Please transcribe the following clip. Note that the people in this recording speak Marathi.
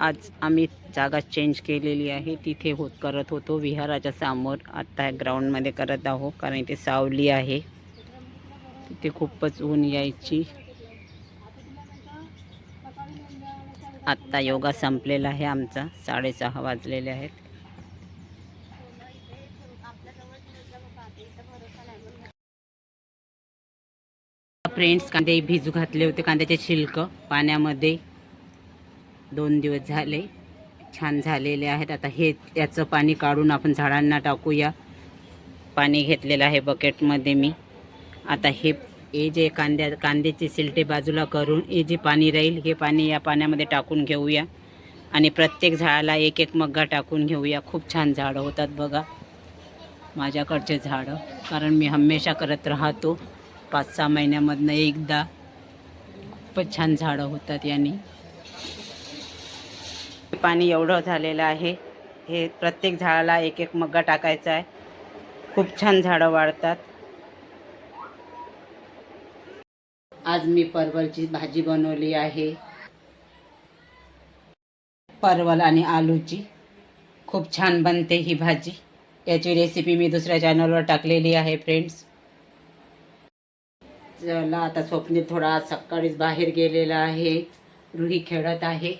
आज आम्ही जागा चेंज केलेली आहे. तिथे होत करत होतो. विहाराच्या समोर आत्ता ग्राउंडमध्ये करत आहो कारण इथे सावली आहे. तिथे खूपच ऊन यायची. आत्ता योगा संपलेला आहे आमचा. साडेसहा वाजलेले आहेत. फ्रेंड्स कांदे भिजू घातले होते. कांद्याचे शिल्क पाण्यामध्ये. दोन दिवस झाले. छान झालेले आहेत. आता हे त्याचं पाणी काढून आपण झाडांना टाकूया. पाणी घेतलेलं आहे बकेटमध्ये मी. आता हे हे जे कांद्या कांद्याचे सिलटे बाजूला करून हे जे पाणी राहील हे पाणी या पाण्यामध्ये टाकून घेऊया. आणि प्रत्येक झाडाला एक एक मग्गा टाकून घेऊया. खूप छान झाडं होतात बघा. माझ्याकडचे झाडं. कारण मी हमेशा करत राहतो. पाच सहा महिन्यामधनं एकदा. खूपच छान झाडं होतात यांनी. पाणी एवढं झालेलं आहे. हे प्रत्येक झाडाला एक एक मग्गा टाकायचा आहे. खूप छान झाडं वाढतात. आज मी परवलची भाजी बनवली आहे. परवल आणि आलूची. खूप छान बनते ही भाजी. याची रेसिपी मी दुसऱ्या चॅनलवर टाकलेली आहे फ्रेंड्स चला आता स्वप्नील थोडा आज सकाळीच बाहेर गेलेला आहे. रुही खेळत आहे.